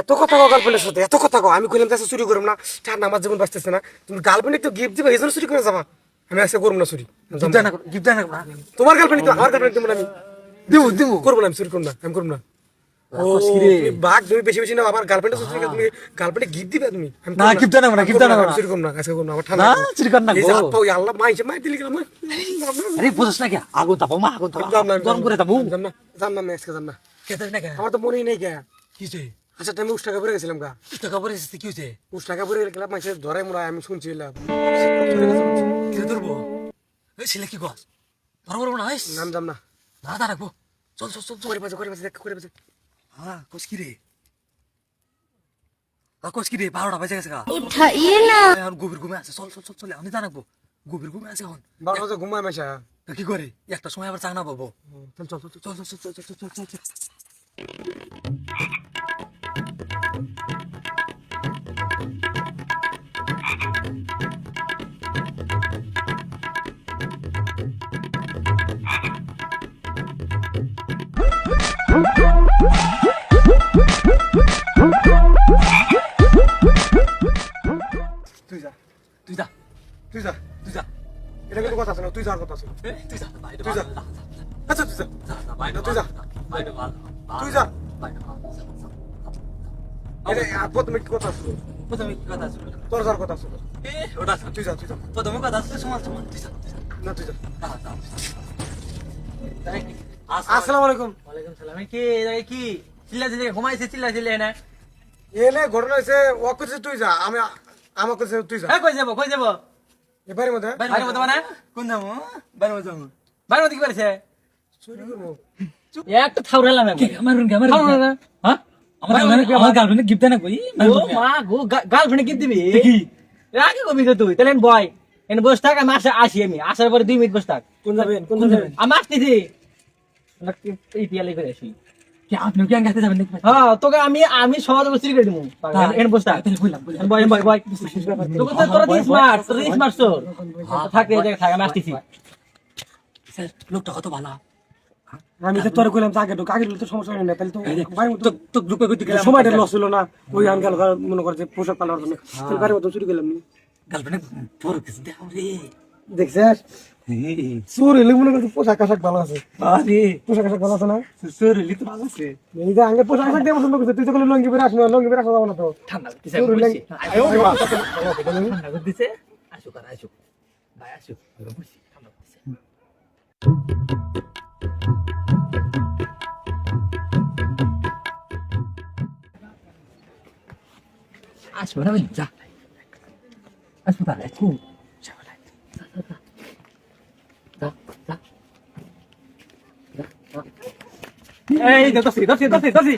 এত কথা কো গার্লফ্রেন্ডের সাথে এত কথা কো আমি কইলাম তাছে চুরি করব না। তার নামাজ জীবন বাঁচতেছে না। তুমি গার্লফ্রেন্ড একটু গিফট দিবা এই জন্য চুরি করে যাবা। আমি আজকে করব না চুরি। গিফট দেন না তোমার গার্লফ্রেন্ড তো আমার গার্লফ্রেন্ড তুমি আমি দিমু দিমু করব না আমি চুরি করব না আমি করব না। ও কসকি রে। তুমি বাঘ তুমি বেশি বেশি না আমার গার্লফ্রেন্ড চুরি তুমি গার্লফ্রেন্ডে গিফট দিবা তুমি। না, করব gift না, আমি gift করব না, চুরি করব না আজকে করব না আমার ঠান্ডা না, চুরি কর না গো। পাও, আল্লাহ মাইছে মাই দিলি গেলাম আরে বুঝছ না কি? আগুন তাপাও মা আগুন তাপাও গরম করে তাপু। যাম না যাম না আজকে যাম না। কে না আমার তো মনেই নেই কে। আচ্ছা আমি উষ্টা কাপড়ে গেছিলাম গা উষ্টা কাপড়ে গেছিস কি হয়েছে উষ্টা কাপড়ে গেলাম মানুষের ধরাই মনে আমি শুনছিলাম কিরে ধরবো এই ছেলে কি কস ধরবো না আইস নাম যাম না না দাঁড়াবো চল চল চল করে বাজে করে বাজে দেখ করে বাজে হ্যাঁ কস কি রে কস কি রে বারোটা বাজে গেছে গা উঠাই না এখন গভীর ঘুমে আছে চল চল চল চল আমি দাঁড়াবো গভীর ঘুমে আছে এখন বারোটা তো ঘুমায় মাসা কি করে একটা সময় আবার চাকনা পাবো চল চল চল চল চল চল চল চল চল চল তুই যা তুই যা তুই যা তুই যা এটা কিন্তু কথা আছে না তুই যার কথা আছে তুই যা তুই যা। আচ্ছা তুই যা তুই যা। তুই যা প্রথমে কি কথা আছে প্রথমে কি কথা ছিল তোর যার কথা এ ওটা তুই যা তুই যা প্রথমে কথা ছিল সমান সমান তুই যা না তুই যা। আসসালামু আলাইকুম। ওয়ালাইকুম সালাম। এ কি এই কি? চিল্লা চিল্লা ঘুমাইছে চিল্লা চিল্লা না এনে ঘটনা হয়েছে ও তুই যা। আমি আমার তুই যা। কই যাব কই যাব? এবারে মধ্যে? বাইরে মতো মানে? কোন যাব বাইরে যাব। বাইরে মতো কি করেছে চুরি করব। একটা থাউরালাম আমি আমার রুম আমার না হ্যাঁ? আমার আমার গার্লফ্রেন্ড গিফট দেন কই? ও মা গো গার্লফ্রেন্ড কি? দিবি রাগে কবি তো তুই? তাহলে বয়। এনে বস থাক আমি আসা আসি আমি। আসার পরে দুই মিনিট বস থাক। কোন যাবেন কোন যাবেন? আমি আসতেছি। করে হ্যাঁ আমি করে তো আমি তোর কইলাম আগে তো সমস্যা হয় না তাহলে তো গ্রুপে সময়টা লস হলো না ওই মনে করছে পোশাক পালার জন্য তাহলে মতো চুরি গার্লফ্রেন্ড রে দেখছিস? চোর এলে মনে করছে পোশাক আশাক ভালো আছে। আরে। পোশাক আশাক ভালো আছে না? তোর এলি তো ভালো আছে। এই যে আগে পোশাক আশাক দিয়ে পছন্দ করছে তুই তো লঙ্গি পরে আসব লঙ্গি পরে আসব না তো। ঠান্ডা লাগতেছে চোর ঠান্ডা করতেছে আসুক আর আসুক। ভাই আসুক। ঠান্ডা করতেছে আসব না যা। আসব তাহলে এই দসি দসি দসি